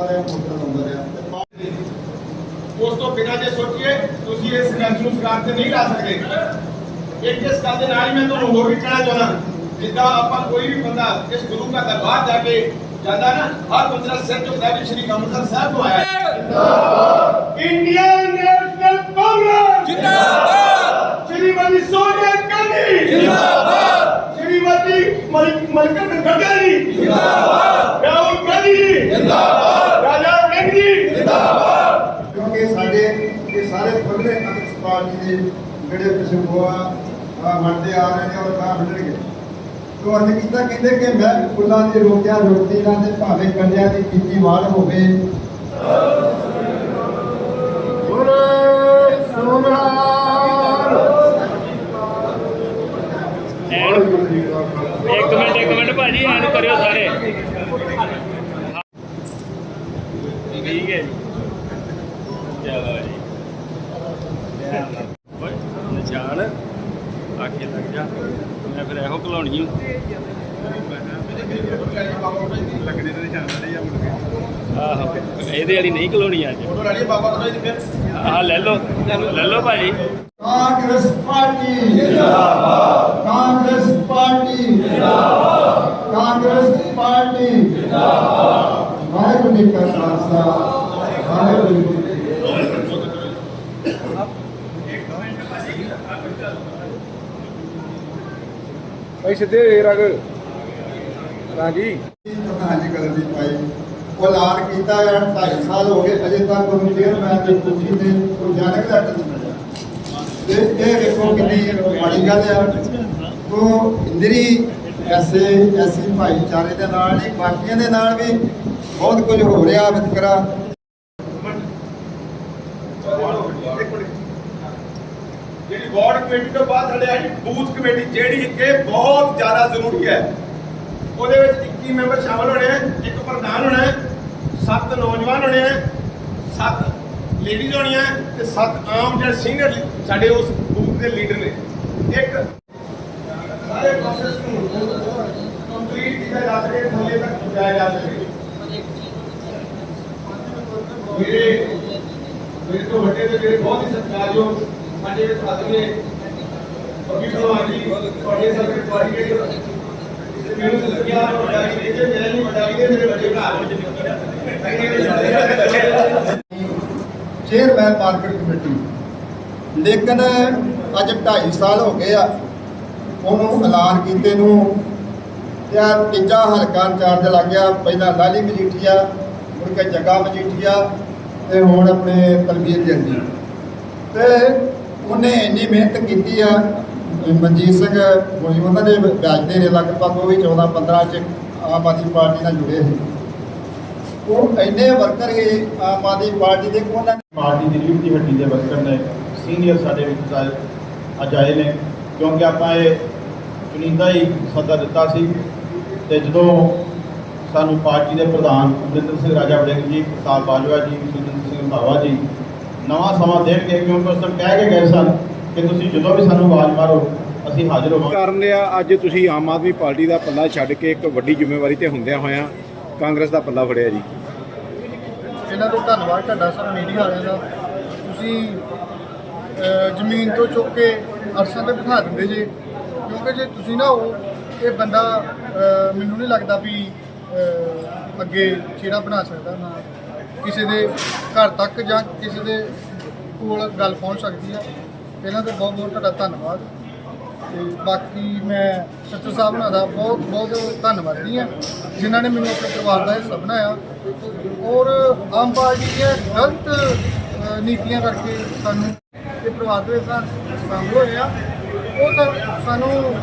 ਕਰਦਾ ਰਿਹਾ ਮੋਟਰ ਲਾਉਂਦਾ ਰਿਹਾ ਤੇ ਪਾ- ਉਸ ਤੋਂ ਬਿਨਾਂ ਜੇ ਸੋਚੀਏ ਤੁਸੀਂ ਇਸ ਗੰਜ ਨੂੰ ਸਰਕਾਰ ਤੇ ਨਹੀਂ ਲਾ ਸਕਦੇ ਇੱਕ ਇਸ ਗੱਲ ਦੇ ਨਾਲ ਹੀ ਮੈਂ ਤੁਹਾਨੂੰ ਹੋਰ ਵੀ ਕਹਿਣਾ ਚਾਹੁੰਦਾ ਜਿੱਦਾਂ ਆਪਾਂ ਕੋਈ ਵੀ ਬੰਦਾ ਇਸ ਗੁਰੂ ਘਰ ਦਾ ਬਾਹਰ ਜਾ ਕੇ ਜਾਂਦਾ ਨਾ ਹਰ ਬੰਦਾ ਸਿਰ ਝੁਕਦਾ ਵੀ ਸ਼੍ਰੀ ਅੰਮ੍ਰਿਤਸਰ ਸਾਹਿਬ ਤੋਂ ਆਇਆ ਹੈ ਜਿੰਦਾਬਾਦ ਇੰਡੀਅਨ ਨੈਸ਼ਨਲ ਕਾਂਗਰਸ ਜਿੰਦਾਬਾਦ ਸ਼੍ਰੀਮਤੀ ਸੋਨੀਆ ਗਾਂਧੀ ਜਿੰਦਾਬਾਦ ਸ਼੍ਰੀਮਤੀ ਮਲਕਨ ਖੜਗੇਰੀ ਜਿੰਦਾਬਾਦ ਰਾਹੁਲ ਗਾਂਧੀ ਜੀ ਜਿੰਦਾਬਾਦ ਰਾਜਾ ਵੜਿੰਗ ਜੀ ਕਿਉਂਕਿ ਸਾਡੇ ਇਹ ਸਾਰੇ ਖੁੱਲੇ ਕਾਂਗਰਸ ਪਾਰਟੀ ਦੇ ਜਿਹੜੇ ਪਿਛੋਆ ਮੰਨਦੇ ਆ ਰਹੇ ਨੇ ਔਰ ਨਾ ਮੰਨਣਗੇ ਤੋਂ ਅਰਥ ਕੀਤਾ, ਕਹਿੰਦੇ ਕਿ ਮੈਂ ਫੁੱਲਾਂ ਦੀ ਰੋਕਿਆ ਰੋਟੀ ਨਾ ਤੇ ਭਾਵੇਂ ਕੰਡਿਆਂ ਦੀ ਕੀਤੀ ਵਾਲ ਹੋਵੇ ਇੱਕ ਮਿੰਟ ਇੱਕ ਮਿੰਟ ਭਾਜੀ ਐਨ ਕਰਿਓ ਸਾਰੇ ਠੀਕ ਹੈ ਜੀ ਚਲੋ ਜੀ ਓਏ ਨਿਸ਼ਾਨ ਆਖੇ ਲੱਗ ਜਾ ਮੈਂ ਫਿਰ ਇਹੋ ਕਲਾਉਣੀ ਲੱਗਦੇ ਤੇ ਨਿਸ਼ਾਨ ਵਾਲੇ ਆ ਮੁੜ ਕੇ ਆਹੋ ਇਹਦੇ ਵਾਲੀ ਨਹੀਂ ਕਲਾਉਣੀ ਅੱਜ। ਫੋਟੋ ਲਈ ਬਾਬਾ ਥੋੜਾ ਜਿਹਾ ਫਿਰ ਆਹ ਲੈ ਲਓ ਲੈ ਲਓ ਭਾਜੀ ਕਾਂਗਰਸ ਪਾਰਟੀ ਜਿੰਦਾਬਾਦ। ਕਾਂਗਰਸ ਪਾਰਟੀ ਜਿੰਦਾਬਾਦ। ਕਾਂਗਰਸ ਪਾਰਟੀ ਜਿੰਦਾਬਾਦ। ਵਾਹਿਗੁਰੂ ਜੀ ਕਾ ਖਾਲਸਾ। ਵਾਹਿਗੁਰੂ ਜੀ ਭਾਈ ਸਿੱਧੇ ਰਗ ਰਾਜੀ ਪ੍ਰਧਾਨ ਜੀ ਕਰਨ ਦੀ ਪਾਈ। ਉਹ ਐਲਾਨ ਕੀਤਾ ਹੈ 2.5 ਸਾਲ ਹੋ ਗਏ, ਅਜੇ ਤੱਕ ਉਹਨੂੰ ਚੇਅਰਮੈਨ ਦੀ ਕੁਰਸੀ ਤੇ ਕੋਈ ਜਾਣਕ ਨਹੀਂ ਮਿਲਿਆ ਤੇ ਇਹ ਵੇਖੋ ਕਿੰਨੀ ਮਾੜੀ ਗੱਲ ਆ ਉਹ ਇੰਦਰੀ ਐਸੇ, ਐਸੀ ਭਾਈਚਾਰੇ ਦੇ ਨਾਲ ਨਹੀਂ ਬਾਕੀਆਂ ਦੇ ਨਾਲ ਵੀ ਬਹੁਤ ਕੁਝ ਹੋ ਰਿਹਾ ਵਿਤਕਰਾ। ਜਿਹੜੀ ਵਾਰਡ ਕਮੇਟੀ ਤੋਂ ਬਾਅਦ ਸਾਡੇ ਆਈ ਬੂਥ ਕਮੇਟੀ, ਜਿਹੜੀ ਕਿ ਬਹੁਤ ਜ਼ਿਆਦਾ ਜ਼ਰੂਰੀ ਹੈ। ਉਹਦੇ ਵਿੱਚ 21 ਮੈਂਬਰ ਸ਼ਾਮਲ ਹੋਣੇ, ਇੱਕ ਪ੍ਰਧਾਨ ਹੋਣਾ ਹੈ ਸੱਤ ਨੌਜਵਾਨ ਹੋਣੇ ਆ, ਸੱਤ ਲੇਡੀਜ਼ ਹੋਣੀਆਂ ਤੇ ਸੱਤ ਆਮ ਜਿਹੜੇ ਸੀਨੀਅਰ ਸਾਡੇ ਉਸ ਬੂਥ ਦੇ ਲੀਡਰ ਨੇ। ਇੱਕ ਸਾਰੇ ਪ੍ਰੋਸੈਸ ਨੂੰ ਕੰਪਲੀਟ ਕੀਤਾ ਜਾ ਸਕੇ, ਥੱਲੇ ਤੱਕ ਪਹੁੰਚਾਇਆ ਜਾ ਸਕੇ। ਮੇਰੇ ਮੇਰੇ ਤੋਂ ਵੱਡੇ ਤੇ ਜਿਹੜੇ ਬਹੁਤ ਹੀ ਸਤਿਕਾਰਯੋਗ ਸਾਡੇ ਵਿੱਚ ਆਦਮੀ ਪੱਕੀ ਭਲਵਾਨ ਜੀ, ਤੁਹਾਡੇ ਸਰਕਾਰ ਪਾਰਟੀ ਮੈਨੂੰ ਲੱਗਿਆ ਵੱਡਾ ਜੀ ਮੇਰੇ ਨਹੀਂ ਵੱਡਾ ਜੀ ਮੇਰੇ ਵੱਡੇ ਭਰਾ ਚੇਅਰਮੈਨ ਮਾਰਕੀਟ ਕਮੇਟੀ ਲੇਕਿਨ ਅੱਜ 2.5 ਸਾਲ ਹੋ ਗਏ ਆ। ਉਹਨੂੰ ਐਲਾਨ ਕੀਤੇ ਨੂੰ। ਤੇ ਤੀਜਾ ਹਲਕਾ ਇੰਚਾਰਜ ਲੱਗ ਗਿਆ। ਪਹਿਲਾਂ ਲਾਲੀ ਮਜੀਠੀਆ, ਮੁੜ ਕੇ ਜੱਗਾ ਮਜੀਠੀਆ ਤੇ ਹੁਣ ਆਪਣੇ ਤਲਵੀਰ ਜੰਦੀ ਤੇ ਉਹਨੇ ਇੰਨੀ ਮਿਹਨਤ ਕੀਤੀ ਆ। ਮਨਜੀਤ ਸਿੰਘ ਹੋਈ ਉਹਨਾਂ ਦੇ ਵਿਆਜ ਦੇ ਨੇ, ਲਗਭਗ ਉਹ ਵੀ 14 15 ਚ ਆਮ ਆਦਮੀ ਪਾਰਟੀ ਨਾਲ ਜੁੜੇ ਸੀ। ਉਹ ਇੰਨੇ ਵਰਕਰ ਹੀ ਆਮ ਆਦਮੀ ਪਾਰਟੀ ਦੇ ਉਹਨਾਂ ਨੇ। ਪਾਰਟੀ ਦੀ ਦੀ ਹੱਡੀ ਦੇ ਵਰਕਰ ਨੇ ਸੀਨੀਅਰ ਸਾਡੇ ਵਿੱਚ ਅੱਜ ਆਏ ਨੇ ਕਿਉਂਕਿ ਆਪਾਂ ਇਹ ਚੁਣਿੰਦਾ ਹੀ ਸੱਦਾ ਦਿੱਤਾ ਸੀ ਤੇ ਜਦੋਂ ਸਾਨੂੰ ਪਾਰਟੀ ਦੇ ਪ੍ਰਧਾਨ ਅਮਰਿੰਦਰ ਸਿੰਘ ਰਾਜਾ ਵੜਿੰਗ ਜੀ ਪ੍ਰਤਾਪ ਬਾਜਵਾ ਜੀ ਸੁਰਿੰਦਰ ਸਿੰਘ ਰੰਧਾਵਾ ਜੀ ਨਵਾਂ ਸਮਾਂ ਦੇਣਗੇ ਕਿਉਂਕਿ ਉਸ ਦਿਨ ਕਹਿ ਕੇ ਗਏ ਸਨ ਕਿ ਤੁਸੀਂ ਜਦੋਂ ਵੀ ਸਾਨੂੰ ਆਵਾਜ਼ ਮਾਰੋ ਅਸੀਂ ਹਾਜ਼ਰ ਹੋਵਾਂਗੇ। ਕਾਰਨ ਇਹ ਆ ਅੱਜ ਤੁਸੀਂ ਆਮ ਆਦਮੀ ਪਾਰਟੀ ਦਾ ਪੱਲਾ ਛੱਡ ਕੇ ਇੱਕ ਵੱਡੀ ਜ਼ਿੰਮੇਵਾਰੀ ਤੇ ਹੁੰਦਿਆਂ ਹੋਇਆਂ ਕਾਂਗਰਸ ਦਾ ਪੱਲਾ ਫੜਿਆ ਜੀ। ਇਹਨਾਂ ਤੋਂ ਧੰਨਵਾਦ ਤੁਹਾਡਾ ਸਰ ਮੀਡੀਆ ਵਾਲਿਆਂ ਦਾ। ਤੁਸੀਂ ਜ਼ਮੀਨ ਤੋਂ ਚੁੱਕ ਕੇ ਅਰਸਾਂ ਤੇ ਬਿਠਾ ਦਿੰਦੇ ਜੇ। ਕਿਉਂਕਿ ਜੇ ਤੁਸੀਂ ਨਾ ਹੋ ਇਹ ਬੰਦਾ ਮੈਨੂੰ ਨਹੀਂ ਲੱਗਦਾ ਵੀ ਅੱਗੇ ਚਿਹਰਾ ਬਣਾ ਸਕਦਾ ਨਾ। ਕਿਸੇ ਦੇ ਘਰ ਤੱਕ ਜਾਂ ਕਿਸੇ ਦੇ ਕੋਲ ਗੱਲ ਪਹੁੰਚ ਸਕਦੀ ਆ। ਇਹਨਾਂ ਦਾ ਬਹੁਤ ਬਹੁਤ ਤੁਹਾਡਾ ਧੰਨਵਾਦ। ਤੇ ਬਾਕੀ ਮੈਂ ਸੱਚੂ ਸਾਹਿਬ ਨਾਲ ਦਾ ਬਹੁਤ ਬਹੁਤ ਧੰਨਵਾਦੀ ਹਾਂ, ਜਿਨ੍ਹਾਂ ਨੇ ਮੈਨੂੰ ਆਪਣੇ ਪਰਿਵਾਰ ਦਾ ਹਿੱਸਾ ਬਣਾਇਆ। ਔਰ ਆਮ ਪਾਰਟੀ ਦੀਆਂ ਗਲਤ ਨੀਤੀਆਂ ਕਰਕੇ ਸਾਨੂੰ ਇਹ ਪਰਿਵਾਰ ਦੇ ਵਿੱਚ ਸੰਗ ਹੋਏ ਆ। ਉਹ ਤਾਂ ਸਾਨੂੰ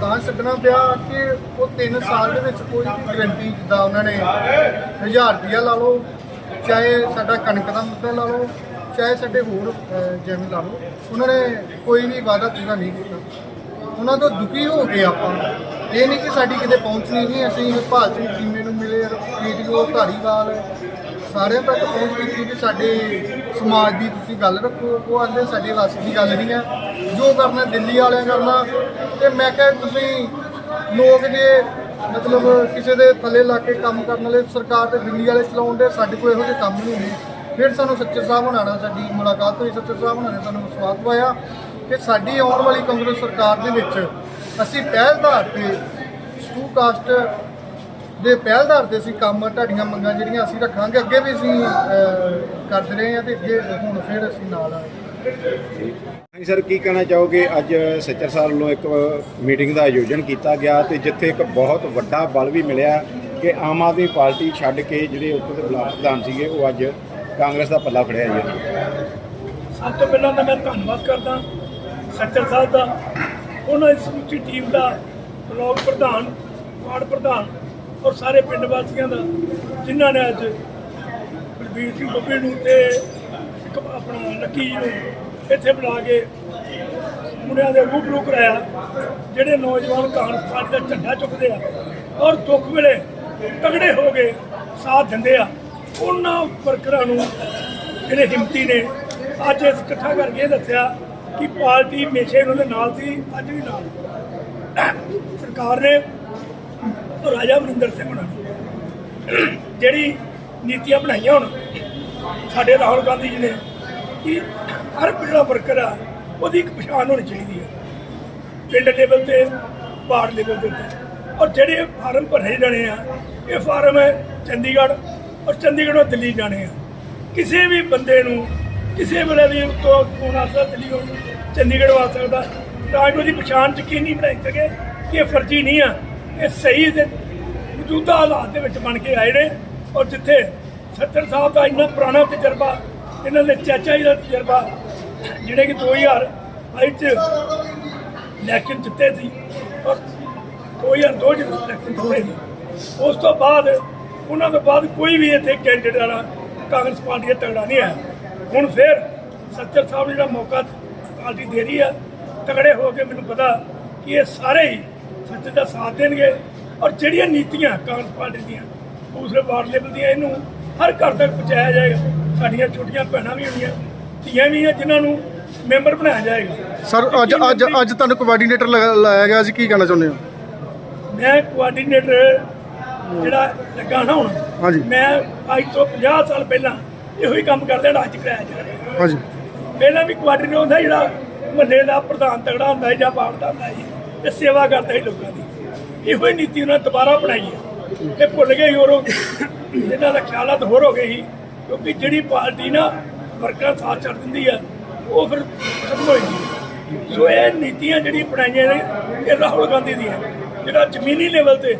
ਤਾਂ ਛੱਡਣਾ ਪਿਆ ਕਿ ਉਹ 3 ਸਾਲ ਦੇ ਵਿੱਚ ਕੋਈ ਵੀ ਗਰੰਟੀ ਜਿੱਦਾਂ ਉਹਨਾਂ ਨੇ 1000 ਰੁਪਇਆ ਲਾ ਲਓ, ਚਾਹੇ ਸਾਡਾ ਕਣਕ ਦਾ ਮੁੱਦਾ ਲਾ ਲਓ ਚਾਹੇ ਸਾਡੇ ਹੋਰ ਜਿਵੇਂ ਲਾ ਲਓ, ਉਹਨਾਂ ਨੇ ਕੋਈ ਵੀ ਵਾਅਦਾ ਪੂਰਾ ਨਹੀਂ ਕੀਤਾ। ਉਹਨਾਂ ਤੋਂ ਦੁਖੀ ਹੋ ਕੇ ਆਪਾਂ, ਇਹ ਨਹੀਂ ਕਿ ਸਾਡੀ ਕਿਤੇ ਪਹੁੰਚ ਨਹੀਂ ਸੀ ਅਸੀਂ ਹਰਪਾਲ ਸਿੰਘ ਚੀਮੇ ਨੂੰ ਮਿਲੇ ਵੀਡੀਓ ਧਾਰੀਵਾਲ, ਸਾਰਿਆਂ ਤੱਕ ਪਹੁੰਚ ਕੀਤੀ ਕਿ ਸਾਡੇ ਸਮਾਜ ਦੀ ਤੁਸੀਂ ਗੱਲ ਰੱਖੋ, ਉਹ ਆਂਦੇ ਸਾਡੇ ਵੱਸ ਦੀ ਗੱਲ ਨਹੀਂ ਹੈ ਜੋ ਕਰਨਾ ਦਿੱਲੀ ਵਾਲਿਆਂ ਕਰਨਾ, ਤੇ ਮੈਂ ਕਿਹਾ ਤੁਸੀਂ ਲੋਕ ਜੇ ਮਤਲਬ ਕਿਸੇ ਦੇ ਥੱਲੇ ਲਾ ਕੇ ਕੰਮ ਕਰਨ ਵਾਲੇ, ਸਰਕਾਰ ਦੇ ਦਿੱਲੀ ਵਾਲੇ ਚਲਾਉਣ ਦੇ, ਸਾਡੇ ਕੋਲ ਇਹੋ ਜਿਹੇ ਕੰਮ ਨਹੀਂ ਨੇ ਫਿਰ ਸਾਨੂੰ ਸੱਚੇ ਸਾਹਿਬ ਹੋਣਾ ਨਾਲ ਸਾਡੀ ਮੁਲਾਕਾਤ ਹੋਈ, ਸੱਚੇ ਸਾਹਿਬ ਹੋਣਾ ਨੇ ਸਾਨੂੰ ਵਿਸ਼ਵਾਸ ਦਵਾਇਆ ਕਿ ਸਾਡੀ ਆਉਣ ਵਾਲੀ ਕਾਂਗਰਸ ਸਰਕਾਰ ਦੇ ਵਿੱਚ ਅਸੀਂ ਪਹਿਲ ਆਧਾਰ ਤੇ ਸਟੂ ਕਾਸਟ ਦੇ ਪਹਿਲ ਆਧਾਰ ਤੇ ਅਸੀਂ ਕੰਮ ਤੁਹਾਡੀਆਂ ਮੰਗਾਂ ਜਿਹੜੀਆਂ ਅਸੀਂ ਰੱਖਾਂਗੇ, ਅੱਗੇ ਵੀ ਅਸੀਂ ਕਰਦੇ ਰਹੇ ਹਾਂ ਤੇ ਅੱਗੇ ਹੁਣ ਫਿਰ ਅਸੀਂ ਨਾਲ ਆ ਹਾਂਜੀ ਸਰ, ਕੀ ਕਹਿਣਾ ਚਾਹੋਗੇ? ਅੱਜ ਸੱਚਰ ਸਾਹਿਬ ਵੱਲੋਂ ਇੱਕ ਮੀਟਿੰਗ ਦਾ ਆਯੋਜਨ ਕੀਤਾ ਗਿਆ ਤੇ ਜਿੱਥੇ ਇੱਕ ਬਹੁਤ ਵੱਡਾ ਬਲ ਵੀ ਮਿਲਿਆ ਕਿ ਆਮ ਆਦਮੀ ਪਾਰਟੀ ਛੱਡ ਕੇ ਜਿਹੜੇ ਉੱਥੇ ਦੇ ਬਲਾਕ ਪ੍ਰਧਾਨ ਸੀਗੇ, ਉਹ ਅੱਜ ਕਾਂਗਰਸ ਦਾ ਪੱਲਾ ਫੜਿਆ ਜੀ। ਸਭ ਤੋਂ ਪਹਿਲਾਂ ਤਾਂ ਮੈਂ ਧੰਨਵਾਦ ਕਰਦਾ ਸੱਚਰ ਸਾਹਿਬ ਦਾ, ਉਹਨਾਂ ਦੀ ਸਮੁੱਚੀ ਟੀਮ ਦਾ, ਬਲਾਕ ਪ੍ਰਧਾਨ, ਵਾਰਡ ਪ੍ਰਧਾਨ ਔਰ ਸਾਰੇ ਪਿੰਡ ਵਾਸੀਆਂ ਦਾ, ਜਿਨ੍ਹਾਂ ਨੇ ਅੱਜ ਬਲਬੀਰ ਸਿੰਘ ਬੱਬੇ ਨੂੰ ਤੇ ਇੱਕ ਆਪਣਾ ਲੱਕੀ ਜੀ ਨੂੰ ਇੱਥੇ ਬੁਲਾ ਕੇ ਮੁੰਡਿਆਂ ਦੇ ਰੂਬਰੂ ਕਰਾਇਆ, ਜਿਹੜੇ ਨੌਜਵਾਨ ਕਾਂਗਰਸ ਪਾਰਟੀ ਦਾ ਝੰਡਾ ਚੁੱਕਦੇ ਆ ਔਰ ਦੁੱਖ ਵੇਲੇ ਤਗੜੇ ਹੋ ਕੇ ਸਾਥ ਦਿੰਦੇ ਆ। ਉਹਨਾਂ ਵਰਕਰਾਂ ਨੂੰ ਜਿਹੜੇ ਹਿੰਮਤੀ ਨੇ, ਅੱਜ ਇਸ ਇਕੱਠਾ ਕਰਕੇ ਇਹ ਦੱਸਿਆ ਕਿ ਪਾਰਟੀ ਹਮੇਸ਼ਾ ਉਹਨਾਂ ਦੇ ਨਾਲ ਸੀ, ਅੱਜ ਵੀ ਨਾਲ। ਸਰਕਾਰ ਨੇ ਰਾਜਾ ਵਰਿੰਦਰ ਸਿੰਘ ਉਹਨਾਂ ਨੇ ਜਿਹੜੀ ਨੀਤੀਆਂ ਬਣਾਈਆਂ ਹੁਣ, ਸਾਡੇ ਰਾਹੁਲ ਗਾਂਧੀ ਜੀ ਨੇ, ਕਿ ਹਰ ਜਿਹੜਾ ਵਰਕਰ ਆ, ਉਹਦੀ ਇੱਕ ਪਛਾਣ ਹੋਣੀ ਚਾਹੀਦੀ ਹੈ। ਪਿੰਡ ਲੈਵਲ ਤੇ, ਵਾਰਡ ਲੈਵਲ ਦੇ ਉੱਤੇ। ਔਰ ਜਿਹੜੇ ਫਾਰਮ ਭਰੇ ਜਾਣੇ ਆ, ਇਹ ਫਾਰਮ ਹੈ ਚੰਡੀਗੜ੍ਹ ਔਰ ਚੰਡੀਗੜ੍ਹੋਂ ਦਿੱਲੀ ਜਾਣੇ ਆ। ਕਿਸੇ ਵੀ ਬੰਦੇ ਨੂੰ, ਕਿਸੇ ਵੇਲੇ ਵੀ ਉੱਤੋਂ ਫੋਨ ਆ ਸਕਦਾ, ਦਿੱਲੀ ਤੋਂ ਚੰਡੀਗੜ੍ਹ ਆ ਸਕਦਾ। ਤਾਂ ਕਿ ਉਹਦੀ ਪਛਾਣ ਯਕੀਨੀ ਬਣਾਈ ਸਕੇ ਕਿ ਇਹ ਫਰਜ਼ੀ ਨਹੀਂ ਆ। ਇਹ ਸਹੀ ਦੇ ਮੌਜੂਦਾ ਹਾਲਾਤ ਦੇ ਵਿੱਚ ਬਣ ਕੇ ਆਏ ਨੇ। ਔਰ ਜਿੱਥੇ ਸੱਤਰ ਸਾਹਿਬ ਦਾ ਇੰਨਾ ਪੁਰਾਣਾ ਤਜਰਬਾ, ਇਹਨਾਂ ਦੇ ਚਾਚਾ ਜੀ ਦਾ ਤਜਰਬਾ, ਜਿਹੜੇ ਕਿ 2022 ਚ ਇਲੈਕਸ਼ਨ ਜਿੱਤੇ ਸੀ, ਔਰ 2002 ਚ ਇਲੈਕਸ਼ਨ ਜਿੱਤੇ ਸੀ, ਉਸ ਤੋਂ ਬਾਅਦ ਉਹਨਾਂ ਤੋਂ ਬਾਅਦ ਕੋਈ ਵੀ ਇੱਥੇ ਕੈਂਡੀਡੇਟ ਵਾਲਾ ਕਾਂਗਰਸ ਪਾਰਟੀ ਦਾ ਤਗੜਾ ਨਹੀਂ ਆਇਆ ਹੁਣ ਫਿਰ ਸੱਚਰ ਸਾਹਿਬ ਜਿਹੜਾ ਮੌਕਾ ਪਾਰਟੀ ਦੇ ਰਹੀ ਆ ਤਗੜੇ ਹੋ ਕੇ ਮੈਨੂੰ ਪਤਾ ਕਿ ਇਹ ਸਾਰੇ ਹੀ ਸੱਚ ਦਾ ਸਾਥ ਦੇਣਗੇ ਔਰ ਜਿਹੜੀਆਂ ਨੀਤੀਆਂ ਕਾਂਗਰਸ ਪਾਰਟੀ ਦੀਆਂ ਦੂਸਰੇ ਵਾਰਡ ਲੈਵਲ ਦੀਆਂ ਇਹਨੂੰ ਹਰ ਘਰ ਤੱਕ ਪਹੁੰਚਾਇਆ ਜਾਏਗਾ। ਸਾਡੀਆਂ ਛੋਟੀਆਂ ਭੈਣਾਂ ਵੀ ਹੋਣੀਆਂ ਧੀਆਂ ਵੀ ਆ ਜਿਨ੍ਹਾਂ ਨੂੰ ਮੈਂਬਰ ਬਣਾਇਆ ਜਾਏਗਾ। ਸਰ ਅੱਜ ਅੱਜ ਅੱਜ ਤੁਹਾਨੂੰ ਕੋਆਰਡੀਨੇਟਰ ਲਾਇਆ ਗਿਆ ਸੀ ਕੀ ਕਹਿਣਾ ਚਾਹੁੰਦੇ ਹੋ? ਮੈਂ ਕੋਆਰਡੀਨੇਟਰ ਜਿਹੜਾ ਲੱਗਾ ਨਾ ਹੁਣ ਹਾਂਜੀ। ਮੈਂ ਅੱਜ ਤੋਂ 50 ਸਾਲ ਪਹਿਲਾਂ ਇਹੋ ਹੀ ਕੰਮ ਕਰਦਾ ਜਿਹੜਾ ਅੱਜ ਕਰਾਇਆ ਜਾ ਰਿਹਾ। ਹਾਂਜੀ। ਪਹਿਲਾਂ ਵੀ ਕੁਆਟਰ ਹੁੰਦਾ ਜਿਹੜਾ ਮਹੱਲੇ ਦਾ ਪ੍ਰਧਾਨ ਤਗੜਾ ਹੁੰਦਾ ਜਾਂ ਬਾਪ ਦਾ ਹੁੰਦਾ ਸੀ ਤੇ ਸੇਵਾ ਕਰਦਾ ਸੀ ਲੋਕਾਂ ਦੀ। ਇਹੋ ਹੀ ਨੀਤੀ ਉਹਨਾਂ ਦੁਬਾਰਾ ਬਣਾਈ ਹੈ ਇਹ ਭੁੱਲ ਗਏ ਹੋਰ ਹੋ ਗਏ। ਇਹਨਾਂ ਦਾ ਖਿਆਲਾਤ ਹੋਰ ਹੋ ਸੀ ਕਿਉਂਕਿ ਜਿਹੜੀ ਪਾਰਟੀ ਨਾ ਵਰਕਰਾਂ ਸਾਥ ਛੱਡ ਦਿੰਦੀ ਆ ਉਹ ਫਿਰ ਖਤਮ ਹੋ ਜਾਂਦੀ ਹੈ ਸੋ ਇਹ ਨੀਤੀਆਂ ਜਿਹੜੀਆਂ ਬਣਾਈਆਂ ਨੇ ਇਹ ਰਾਹੁਲ ਗਾਂਧੀ ਦੀਆਂ। ਜਿਹੜਾ ਜ਼ਮੀਨੀ ਲੈਵਲ ਤੇ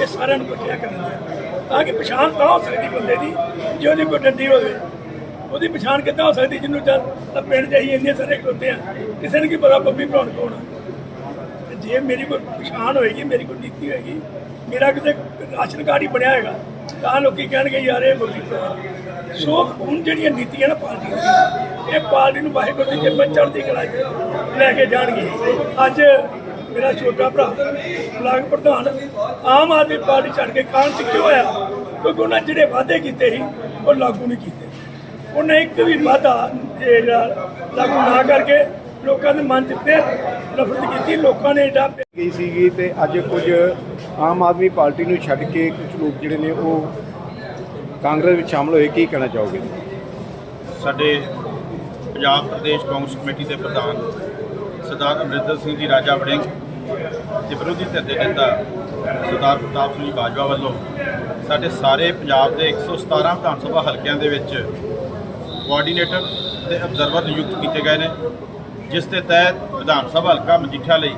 ਇਹ ਸਾਰਿਆਂ ਨੂੰ ਇਕੱਠਿਆ ਕਰਨ ਦਾ ਤਾਂ ਕਿ ਪਛਾਣ ਤਾਂ ਹੋ ਸਕਦੀ ਬੰਦੇ ਦੀ, ਜੇ ਉਹਦੀ ਕੋਈ ਡੰਡੀ ਹੋਵੇ, ਉਹਦੀ ਪਛਾਣ ਕਿੱਦਾਂ ਹੋ ਸਕਦੀ, ਜਿਹਨੂੰ ਜਦ ਤਾਂ ਪਿੰਡ ਜਾਈ ਇੰਨੇ ਸਾਰੇ ਖਲੋਤੇ ਆ, ਕਿਸੇ ਨੂੰ ਕੀ ਪਤਾ ਬੱਬੀ ਭਰਾਉਣ ਕੌਣ ਆ। ਜੇ ਮੇਰੀ ਕੋਈ ਪਛਾਣ ਹੋਏਗੀ, ਮੇਰੀ ਕੋਈ ਨੀਤੀ ਹੋਏਗੀ, ਮੇਰਾ ਕਿਤੇ ਰਾਸ਼ਨ ਕਾਰਡ ਹੀ ਬਣਿਆ ਹੈਗਾ ਤਾਂ ਲੋਕੀ ਕਹਿਣਗੇ, ਯਾਰ, ਇਹ ਬੱਬੀ ਭਰਾ ਸੋ ਹੁਣ ਜਿਹੜੀਆਂ ਨੀਤੀਆਂ ਨਾ ਪਾਰਟੀ ਦੀਆਂ, ਇਹ ਪਾਰਟੀ ਨੂੰ ਵਾਹਿਗੁਰੂ ਦੀ ਕਿਰਪਾ ਚੜ੍ਹਦੀ ਕਲਾ ਲੈ ਕੇ ਜਾਣਗੇ ਅੱਜ ਮੇਰਾ ਛੋਟਾ ਭਰਾ ਬਲਾਕ ਪ੍ਰਧਾਨ ਆਮ ਆਦਮੀ ਪਾਰਟੀ ਛੱਡ ਕੇ ਕਾਂਗਰਸ ਕਿਉਂ ਹੋਇਆ ਕਿਉਂਕਿ ਉਹਨਾਂ ਜਿਹੜੇ ਵਾਅਦੇ ਕੀਤੇ ਸੀ ਉਹ ਲਾਗੂ ਨਹੀਂ ਕੀਤੇ। ਉਹਨੇ ਇੱਕ ਵੀ ਵਾਅਦਾ ਜਿਹੜਾ ਲਾਗੂ ਨਾ ਕਰਕੇ ਲੋਕਾਂ ਦੇ ਮਨ 'ਚ ਫਿਰ ਨਫ਼ਰਤ ਕੀਤੀ ਲੋਕਾਂ ਨੇ ਏਡਾ ਗਈ ਸੀਗੀ ਤੇ ਅੱਜ ਕੁਝ ਆਮ ਆਦਮੀ ਪਾਰਟੀ ਨੂੰ ਛੱਡ ਕੇ ਕੁਝ ਲੋਕ ਜਿਹੜੇ ਨੇ ਉਹ ਕਾਂਗਰਸ ਵਿੱਚ ਸ਼ਾਮਲ ਹੋਏ ਕੀ ਕਹਿਣਾ ਚਾਹੋਗੇ? ਸਾਡੇ ਪੰਜਾਬ ਪ੍ਰਦੇਸ਼ ਕਾਂਗਰਸ ਕਮੇਟੀ ਦੇ ਪ੍ਰਧਾਨ ਸਰਦਾਰ ਅਮਰਿੰਦਰ ਸਿੰਘ ਜੀ, ਰਾਜਾ ਵੜਿੰਗ ਤੇ ਵਿਰੋਧੀ ਧਿਰ ਦੇ ਨੇਤਾ ਸਰਦਾਰ ਪ੍ਰਤਾਪ ਸਿੰਘ ਜੀ ਬਾਜਵਾ ਵੱਲੋਂ ਸਾਡੇ ਸਾਰੇ ਪੰਜਾਬ ਦੇ 117 ਵਿਧਾਨ ਸਭਾ ਹਲਕਿਆਂ ਦੇ ਵਿੱਚ ਕੋਆਰਡੀਨੇਟਰ ਤੇ ਅਬਜ਼ਰਵਰ ਨਿਯੁਕਤ ਕੀਤੇ ਗਏ ਨੇ, ਜਿਸ ਦੇ ਤਹਿਤ ਵਿਧਾਨ ਸਭਾ ਹਲਕਾ ਮਜੀਠਾ ਲਈ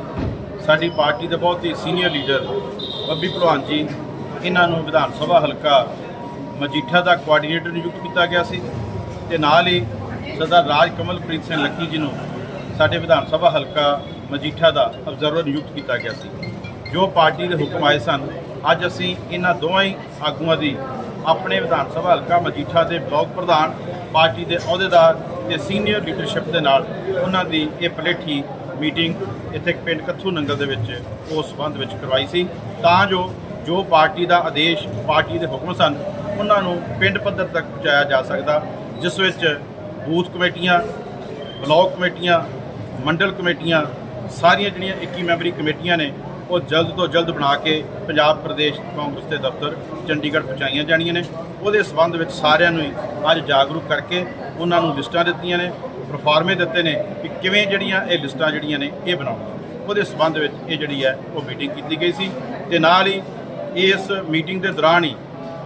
ਸਾਡੀ ਪਾਰਟੀ ਦੇ ਬਹੁਤ ਹੀ ਸੀਨੀਅਰ ਲੀਡਰ ਬੱਬੀ ਭਲਵਾਨ ਜੀ, ਇਹਨਾਂ ਨੂੰ ਵਿਧਾਨ ਸਭਾ ਹਲਕਾ ਮਜੀਠਾ ਦਾ ਕੋਆਰਡੀਨੇਟਰ ਨਿਯੁਕਤ ਕੀਤਾ ਗਿਆ ਸੀ ਤੇ ਨਾਲ ਹੀ ਸਰਦਾਰ ਰਾਜ ਕਮਲਪ੍ਰੀਤ ਸਿੰਘ ਲੱਕੀ ਜੀ ਨੂੰ ਸਾਡੇ ਵਿਧਾਨ ਸਭਾ ਹਲਕਾ ਮਜੀਠਾ ਦਾ ਅਬਜ਼ਰਵਰ ਨਿਯੁਕਤ ਕੀਤਾ ਗਿਆ ਸੀ। ਜੋ ਪਾਰਟੀ ਦੇ ਹੁਕਮ ਆਏ ਸਨ, ਅੱਜ ਅਸੀਂ ਇਹਨਾਂ ਦੋਵਾਂ ਹੀ ਆਗੂਆਂ ਦੀ ਆਪਣੇ ਵਿਧਾਨ ਸਭਾ ਹਲਕਾ ਮਜੀਠਾ ਦੇ ਬਲਾਕ ਪ੍ਰਧਾਨ, ਪਾਰਟੀ ਦੇ ਅਹੁਦੇਦਾਰ ਤੇ ਸੀਨੀਅਰ ਲੀਡਰਸ਼ਿਪ ਦੇ ਨਾਲ ਉਹਨਾਂ ਦੀ ਇਹ ਪਲੇਠੀ ਮੀਟਿੰਗ ਇੱਥੇ ਪਿੰਡ ਕੱਥੂ ਨੰਗਲ ਦੇ ਵਿੱਚ ਉਸ ਸੰਬੰਧ ਵਿੱਚ ਕਰਵਾਈ ਸੀ। ਤਾਂ ਜੋ ਜੋ ਪਾਰਟੀ ਦਾ ਆਦੇਸ਼, ਪਾਰਟੀ ਦੇ ਹੁਕਮ ਸਨ, ਉਹਨਾਂ ਨੂੰ ਪਿੰਡ ਪੱਧਰ ਤੱਕ ਪਹੁੰਚਾਇਆ ਜਾ ਸਕਦਾ, ਜਿਸ ਵਿੱਚ ਬੂਥ ਕਮੇਟੀਆਂ, ਬਲਾਕ ਕਮੇਟੀਆਂ ਮੰਡਲ ਕਮੇਟੀਆਂ, ਸਾਰੀਆਂ ਜਿਹੜੀਆਂ 21 ਮੈਂਬਰੀ ਕਮੇਟੀਆਂ ਨੇ, ਉਹ ਜਲਦ ਤੋਂ ਜਲਦ ਬਣਾ ਕੇ ਪੰਜਾਬ ਪ੍ਰਦੇਸ਼ ਕਾਂਗਰਸ ਦੇ ਦਫ਼ਤਰ ਚੰਡੀਗੜ੍ਹ ਪਹੁੰਚਾਈਆਂ ਜਾਣੀਆਂ ਨੇ। ਉਹਦੇ ਸਬੰਧ ਵਿੱਚ ਸਾਰਿਆਂ ਨੂੰ ਹੀ ਅੱਜ ਜਾਗਰੂਕ ਕਰਕੇ ਉਹਨਾਂ ਨੂੰ ਲਿਸਟਾਂ ਦਿੱਤੀਆਂ ਨੇ, ਪਰਫਾਰਮੇ ਦਿੱਤੇ ਨੇ ਕਿ ਕਿਵੇਂ ਜਿਹੜੀਆਂ ਇਹ ਲਿਸਟਾਂ ਜਿਹੜੀਆਂ ਨੇ ਇਹ ਬਣਾਉਣੀਆਂ ਉਹਦੇ ਸਬੰਧ ਵਿੱਚ ਇਹ ਜਿਹੜੀ ਹੈ, ਉਹ ਮੀਟਿੰਗ ਕੀਤੀ ਗਈ ਸੀ ਤੇ ਨਾਲ ਹੀ ਇਸ ਮੀਟਿੰਗ ਦੇ ਦੌਰਾਨ ਹੀ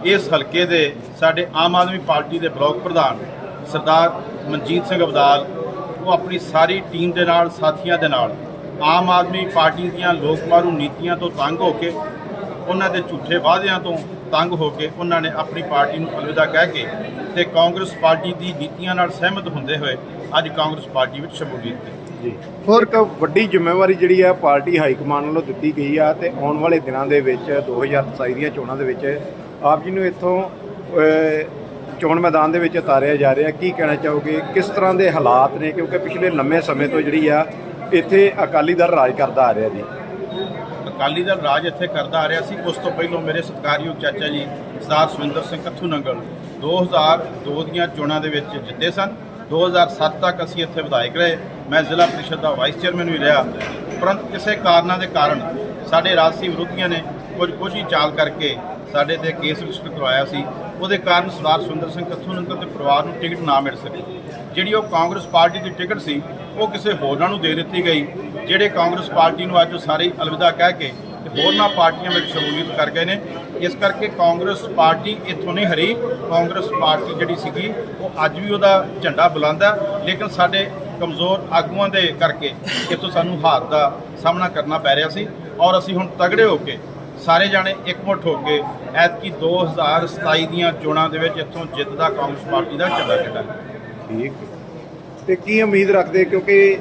ਇਸ ਹਲਕੇ ਦੇ ਸਾਡੇ ਆਮ ਆਦਮੀ ਪਾਰਟੀ ਦੇ ਬਲਾਕ ਪ੍ਰਧਾਨ ਸਰਦਾਰ ਮਨਜੀਤ ਸਿੰਘ ਅਬਦਾਲ ਉਹ ਆਪਣੀ ਸਾਰੀ ਟੀਮ ਦੇ ਨਾਲ, ਸਾਥੀਆਂ ਦੇ ਨਾਲ, ਆਮ ਆਦਮੀ ਪਾਰਟੀ ਦੀਆਂ ਲੋਕ ਮਾਰੂ ਨੀਤੀਆਂ ਤੋਂ ਤੰਗ ਹੋ ਕੇ, ਉਹਨਾਂ ਦੇ ਝੂਠੇ ਵਾਅਦਿਆਂ ਤੋਂ ਤੰਗ ਹੋ ਕੇ ਉਹਨਾਂ ਨੇ ਆਪਣੀ ਪਾਰਟੀ ਨੂੰ ਅਲਵਿਦਾ ਕਹਿ ਕੇ ਤੇ ਕਾਂਗਰਸ ਪਾਰਟੀ ਦੀ ਨੀਤੀਆਂ ਨਾਲ ਸਹਿਮਤ ਹੁੰਦੇ ਹੋਏ ਅੱਜ ਕਾਂਗਰਸ ਪਾਰਟੀ ਵਿੱਚ ਸ਼ਮੂਲੀਅਤ ਕੀਤੀ। ਜੀ। ਹੋਰ ਇੱਕ ਵੱਡੀ ਜ਼ਿੰਮੇਵਾਰੀ ਜਿਹੜੀ ਆ, ਪਾਰਟੀ ਹਾਈ ਕਮਾਂਡ ਵੱਲੋਂ ਦਿੱਤੀ ਗਈ ਆ ਤੇ ਆਉਣ ਵਾਲੇ ਦਿਨਾਂ ਦੇ ਵਿੱਚ 2027 ਦੀਆਂ ਚੋਣਾਂ ਦੇ ਵਿੱਚ, ਆਪ ਜੀ ਨੂੰ ਇੱਥੋਂ ਚੋਣ ਮੈਦਾਨ ਦੇ ਵਿੱਚ ਉਤਾਰਿਆ ਜਾ ਰਿਹਾ। ਕੀ ਕਹਿਣਾ ਚਾਹੋਗੇ? ਕਿਸ ਤਰ੍ਹਾਂ ਦੇ ਹਾਲਾਤ ਨੇ? ਕਿਉਂਕਿ ਪਿਛਲੇ ਲੰਮੇ ਸਮੇਂ ਤੋਂ ਜਿਹੜੀ ਆ, ਇੱਥੇ ਅਕਾਲੀ ਦਲ ਰਾਜ ਕਰਦਾ ਆ ਰਿਹਾ ਜੀ। ਅਕਾਲੀ ਦਲ ਰਾਜ ਇੱਥੇ ਕਰਦਾ ਆ ਰਿਹਾ ਸੀ। ਉਸ ਤੋਂ ਪਹਿਲਾਂ ਮੇਰੇ ਸਤਿਕਾਰਯੋਗ ਚਾਚਾ ਜੀ, ਸਰਦਾਰ ਸੁਰਿੰਦਰ ਸਿੰਘ ਕੱਥੂ ਨੰਗਲ 2002 ਦੀਆਂ ਚੋਣਾਂ ਦੇ ਵਿੱਚ ਜਿੱਤੇ ਸਨ। 2007 ਤੱਕ ਅਸੀਂ ਇੱਥੇ ਵਿਧਾਇਕ ਰਹੇ। ਮੈਂ ਜ਼ਿਲ੍ਹਾ ਪ੍ਰੀਸ਼ਦ ਦਾ ਵਾਈਸ ਚੇਅਰਮੈਨ ਵੀ ਰਿਹਾ। ਪਰੰਤ ਕਿਸੇ ਕਾਰਨਾਂ ਦੇ ਕਾਰਨ ਸਾਡੇ ਰਾਜਸੀ ਵਿਰੋਧੀਆਂ ਨੇ ਕੁਝ ਕੁਝ ਹੀ ਚਾਲ ਕਰਕੇ ਸਾਡੇ ਤੇ ਕੇਸ ਰਜਿਸਟਰ ਕਰਵਾਇਆ ਸੀ, ਉਹਦੇ ਕਾਰਨ ਸਰਦਾਰ ਸੁਰਿੰਦਰ ਸਿੰਘ ਕੱਥੂ ਨੰਗਲ ਦੇ ਪਰਿਵਾਰ ਨੂੰ ਟਿਕਟ ਨਾ ਮਿਲ ਸਕੀ। ਜਿਹੜੀ ਉਹ ਕਾਂਗਰਸ ਪਾਰਟੀ ਦੀ ਟਿਕਟ ਸੀ, ਉਹ ਕਿਸੇ ਹੋਰਨਾਂ ਨੂੰ ਦੇ ਦਿੱਤੀ ਗਈ। ਜਿਹੜੇ ਕਾਂਗਰਸ ਪਾਰਟੀ ਨੂੰ ਅੱਜ ਉਹ ਸਾਰੇ ਅਲਵਿਦਾ ਕਹਿ ਕੇ ਤੇ ਹੋਰਨਾਂ ਪਾਰਟੀਆਂ ਵਿੱਚ ਸ਼ਮੂਲੀਅਤ ਕਰ ਗਏ ਨੇ, ਇਸ ਕਰਕੇ ਕਾਂਗਰਸ ਪਾਰਟੀ ਇੱਥੋਂ ਨਹੀਂ ਹਰੀ। ਕਾਂਗਰਸ ਪਾਰਟੀ ਜਿਹੜੀ ਸੀਗੀ, ਉਹ ਅੱਜ ਵੀ ਉਹਦਾ ਝੰਡਾ ਬੁਲੰਦ ਹੈ ਲੇਕਿਨ ਸਾਡੇ ਕਮਜ਼ੋਰ ਆਗੂਆਂ ਦੇ ਕਰਕੇ ਇੱਥੋਂ ਸਾਨੂੰ ਹਾਰ ਦਾ ਸਾਹਮਣਾ ਕਰਨਾ ਪੈ ਰਿਹਾ ਸੀ। ਔਰ ਅਸੀਂ ਹੁਣ ਤਗੜੇ ਹੋ ਕੇ ਸਾਰੇ ਜਾਣੇ ਇਕਮੁੱਠ ਹੋ ਕੇ ਐਤਕੀ 2027 ਦੀਆਂ ਚੋਣਾਂ ਦੇ ਵਿੱਚ ਇੱਥੋਂ ਜਿੱਤ ਦਾ ਕਾਂਗਰਸ ਪਾਰਟੀ ਦਾ ਝੰਡਾ ਕੱਢਾਂਗੇ ਠੀਕ। ਤੇ ਕੀ ਉਮੀਦ ਰੱਖਦੇ ਕਿਉਂਕਿ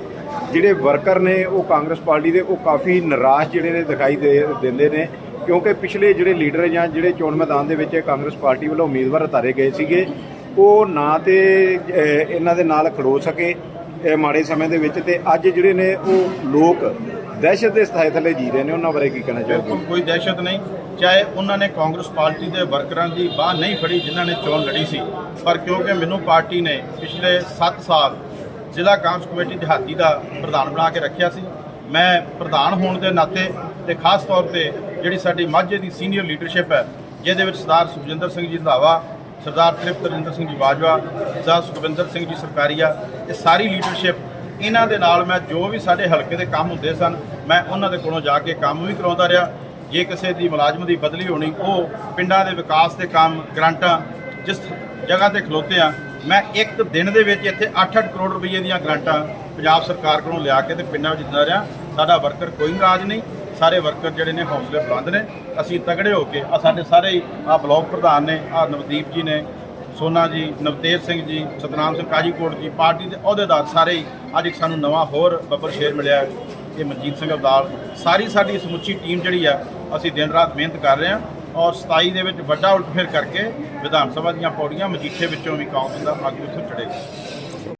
ਜਿਹੜੇ ਵਰਕਰ ਨੇ ਉਹ ਕਾਂਗਰਸ ਪਾਰਟੀ ਦੇ ਉਹ ਕਾਫੀ ਨਿਰਾਸ਼ ਜਿਹੜੇ ਨੇ ਦਿਖਾਈ ਦੇ ਦਿੰਦੇ ਨੇ। ਕਿਉਂਕਿ ਪਿਛਲੇ ਜਿਹੜੇ ਲੀਡਰ ਜਾਂ ਜਿਹੜੇ ਚੋਣ ਮੈਦਾਨ ਦੇ ਵਿੱਚ ਕਾਂਗਰਸ ਪਾਰਟੀ ਵੱਲੋਂ ਉਮੀਦਵਾਰ ਉਤਾਰੇ ਗਏ ਸੀਗੇ ਉਹ ਨਾ ਤੇ ਅਹ, ਇਹਨਾਂ ਦੇ ਨਾਲ ਖੜੋ ਸਕੇ ਇਹ ਮਾੜੇ ਸਮੇਂ ਦੇ ਵਿੱਚ। ਤੇ ਅੱਜ ਜਿਹੜੇ ਨੇ ਉਹ ਲੋਕ ਦਹਿਸ਼ਤ ਦੇ ਸਥਾਈ ਥੱਲੇ ਜੀ ਰਹੇ ਨੇ, ਉਹਨਾਂ ਬਾਰੇ ਕੀ ਕਹਿਣਾ ਚਾਹੋਗੇ? ਬਿਲਕੁਲ, ਕੋਈ ਦਹਿਸ਼ਤ ਨਹੀਂ। ਚਾਹੇ ਉਹਨਾਂ ਨੇ ਕਾਂਗਰਸ ਪਾਰਟੀ ਦੇ ਵਰਕਰਾਂ ਦੀ ਬਾਹ ਨਹੀਂ ਫੜੀ ਜਿਨ੍ਹਾਂ ਨੇ ਚੋਣ ਲੜੀ ਸੀ, ਪਰ ਕਿਉਂਕਿ ਮੈਨੂੰ ਪਾਰਟੀ ਨੇ ਪਿਛਲੇ 7 ਸਾਲ ਜ਼ਿਲ੍ਹਾ ਕਾਂਗਰਸ ਕਮੇਟੀ ਦਿਹਾਤੀ ਦਾ ਪ੍ਰਧਾਨ ਬਣਾ ਕੇ ਰੱਖਿਆ ਸੀ। ਮੈਂ ਪ੍ਰਧਾਨ ਹੋਣ ਦੇ ਨਾਤੇ ਤੇ ਖਾਸ ਤੌਰ ਤੇ ਜਿਹੜੀ ਸਾਡੀ ਮਾਝੇ ਦੀ ਸੀਨੀਅਰ ਲੀਡਰਸ਼ਿਪ ਹੈ, ਜਿਹਦੇ ਵਿੱਚ ਸਰਦਾਰ ਸੁਖਜਿੰਦਰ ਸਿੰਘ ਜੀ ਰੰਧਾਵਾ, ਸਰਦਾਰ ਤ੍ਰਿਪਤ ਰਜਿੰਦਰ ਸਿੰਘ ਜੀ ਬਾਜਵਾ, ਸਰਦਾਰ ਸੁਖਵਿੰਦਰ ਸਿੰਘ ਜੀ ਸਰਕਾਰੀਆ, ਇਹ ਸਾਰੀ ਲੀਡਰਸ਼ਿਪ ਇਹਨਾਂ ਦੇ ਨਾਲ ਮੈਂ ਜੋ ਵੀ ਸਾਡੇ ਹਲਕੇ ਦੇ ਕੰਮ ਹੁੰਦੇ ਸਨ, ਮੈਂ ਉਹਨਾਂ ਦੇ ਕੋਲੋਂ ਜਾ ਕੇ ਕੰਮ ਵੀ ਕਰਾਉਂਦਾ ਰਿਹਾ। ਜੇ ਕਿਸੇ ਦੀ ਮੁਲਾਜ਼ਮ ਦੀ ਬਦਲੀ ਹੋਣੀ, ਉਹ ਪਿੰਡਾਂ ਦੇ ਵਿਕਾਸ ਦੇ ਕੰਮ, ਗ੍ਰਾਂਟਾਂ ਜਿਸ ਜਗ੍ਹਾ ਤੇ ਖਲੋਤੇ ਆ, ਮੈਂ ਇੱਕ ਦਿਨ ਦੇ ਵਿੱਚ ਇੱਥੇ 8-8 ਕਰੋੜ ਰੁਪਏ ਦੀਆਂ ਗ੍ਰਾਂਟਾਂ ਪੰਜਾਬ ਸਰਕਾਰ ਕੋਲੋਂ ਲਿਆ ਕੇ ਤੇ ਪਿੰਡਾਂ ਵਿੱਚ ਦਿੰਦਾ ਰਿਹਾ। ਸਾਡਾ ਵਰਕਰ ਕੋਈ ਨਾਰਾਜ਼ ਨਹੀਂ, ਸਾਰੇ ਵਰਕਰ ਜਿਹੜੇ ਨੇ ਹੌਸਲੇ ਬੁਲੰਦ ਨੇ। ਅਸੀਂ ਤਗੜੇ ਹੋ ਕੇ ਆ ਸਾਡੇ ਸਾਰੇ ਹੀ ਆ ਬਲਾਕ ਪ੍ਰਧਾਨ ਨੇ, ਆ ਨਵਦੀਪ ਜੀ ਨੇ ਸੋਨਾ ਜੀ, ਨਵਤੇਜ ਸਿੰਘ ਜੀ, ਸਤਨਾਮ ਸਿੰਘ ਕਾਜੀਕੋਟ ਜੀ, ਪਾਰਟੀ ਦੇ ਅਹੁਦੇਦਾਰ ਸਾਰੇ ਹੀ ਅੱਜ ਇੱਕ ਸਾਨੂੰ ਨਵਾਂ ਹੋਰ ਬੱਬਰ ਸ਼ੇਰ ਮਿਲਿਆ ਇਹ ਮਨਜੀਤ ਸਿੰਘ ਅਬਦਾਲ। ਸਾਰੀ ਸਾਡੀ ਸਮੁੱਚੀ ਟੀਮ ਜਿਹੜੀ ਆ, ਅਸੀਂ ਦਿਨ ਰਾਤ ਮਿਹਨਤ ਕਰ ਰਹੇ ਹਾਂ ਔਰ 27 ਦੇ ਵਿੱਚ ਵੱਡਾ ਉਲਟਫੇਰ ਕਰਕੇ ਵਿਧਾਨ ਸਭਾ ਦੀਆਂ ਪੌੜੀਆਂ ਮਜੀਠੇ ਵਿੱਚੋਂ ਵੀ ਕਾਂਗਰਸ ਦਾ ਆਗੂ ਇੱਥੋਂ ਚੜੇਗਾ